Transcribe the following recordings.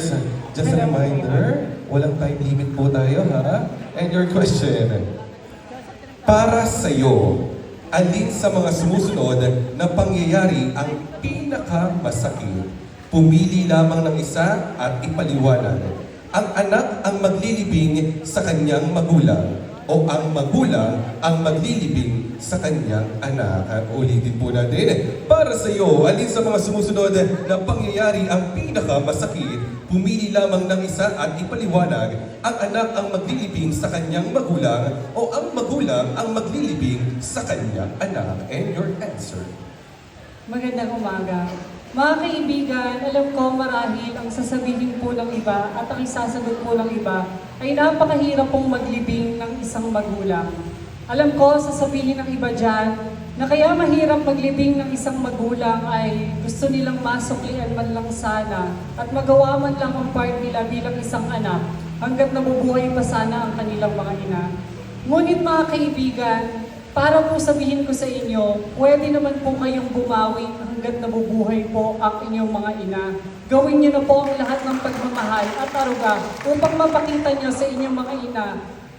answers. Just a reminder, walang time limit po tayo ha. And your question, para sa'yo, alin sa mga sumusunod na pangyayari ang pinakamasakit? Pumili lamang ng isa at ipaliwanag. Ang anak ang maglilibing sa kanyang magulang o ang magulang ang maglilibing sa kanyang anak. Ulitin po natin. Para sa iyo, alin sa mga sumusunod na pangyayari ang pinakamasakit? Pumili lamang ng isa at ipaliwanag. Ang anak ang maglilibing sa kanyang magulang o ang magulang ang maglilibing sa kanyang anak. And your answer. Magandang umaga. Mga kaibigan, alam ko marahil ang sasabihin po ng iba at ang isasagot po ng iba ay napakahirap pong maglibing ng isang magulang. Alam ko, sasabihin ng iba dyan, na kaya mahirap maglibing ng isang magulang ay gusto nilang masuklian man lang sana at magawa man lang ang part nila bilang isang anak hanggat nabubuhay pa sana ang kanilang mga ina. Ngunit mga kaibigan, para po sabihin ko sa inyo, pwede naman po kayong bumawi hanggat nabubuhay po ang inyong mga ina. Gawin niyo na po ang lahat ng pagmamahal at aruga upang mapakita niyo sa inyong mga ina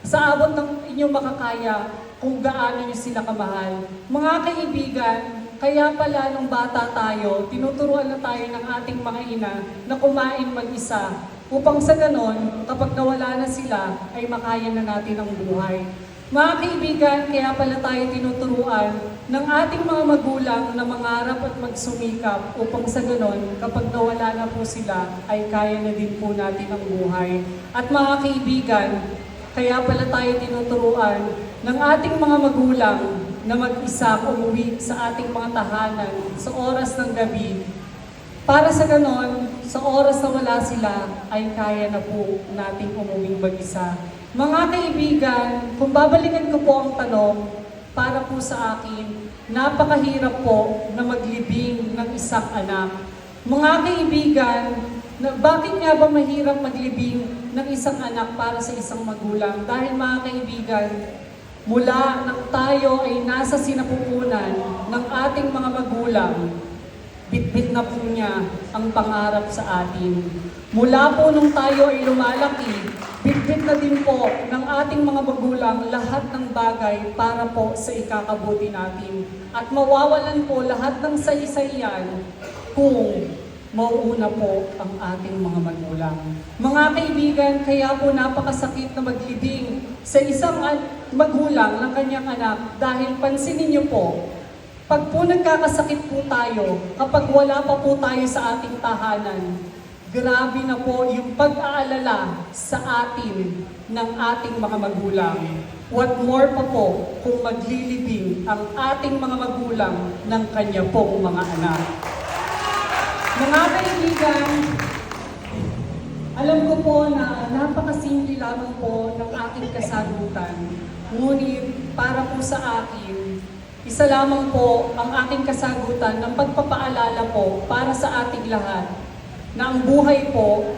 sa abot ng inyong makakaya kung gaano niyo sila kamahal. Mga kaibigan, kaya pala nung bata tayo, tinuturuan na tayo ng ating mga ina na kumain mag-isa upang sa ganon, kapag nawala na sila, ay makaya na natin ang buhay. Mga kaibigan, kaya pala tayo tinuturuan ng ating mga magulang na mangarap at magsumikap upang sa ganon, kapag nawala na po sila, ay kaya na din po natin ang buhay. At mga kaibigan, kaya pala tayo tinuturuan ng ating mga magulang na mag-isa umuwi sa ating mga tahanan sa oras ng gabi para sa ganon, sa oras na wala sila, ay kaya na po nating umuwing mag-isa. Mga kaibigan, kung babalikan ko po ang tanong, para po sa akin, napakahirap po na maglibing ng isang anak. Mga kaibigan, na bakit nga ba mahirap maglibing ng isang anak para sa isang magulang? Dahil mga kaibigan, mula nang tayo ay nasa sinapupunan ng ating mga magulang, bitbit na po niya ang pangarap sa atin. Mula po nung tayo ay lumalaki, na din po ng ating mga magulang lahat ng bagay para po sa ikakabuti natin. At mawawalan po lahat ng saysay-yan kung mauuna po ang ating mga magulang. Mga kaibigan, kaya po napakasakit na maglibing sa isang an- magulang ng kanyang anak dahil pansinin niyo po, pag po nagkakasakit po tayo, kapag wala pa po tayo sa ating tahanan, grabe na po yung pag-aalala sa atin ng ating mga magulang. What more pa po kung maglilibing ang ating mga magulang ng kanya pong mga anak. Mga kaibigan, alam ko po na napakasimple lamang po ng aking kasagutan. Ngunit para po sa akin, isa lamang po ang aking kasagutan ng pagpapaalala po para sa ating lahat na ang buhay po,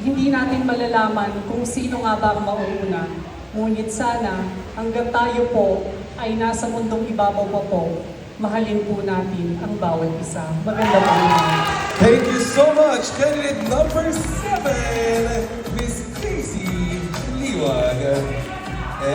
hindi natin malalaman kung sino nga ba ang mauuna. Ngunit sana, hanggang tayo po ay nasa mundong ibabaw pa po, mahalin po natin ang bawat isa. Maganda po. Thank you so much, candidate number seven, Miss Casey Liwag.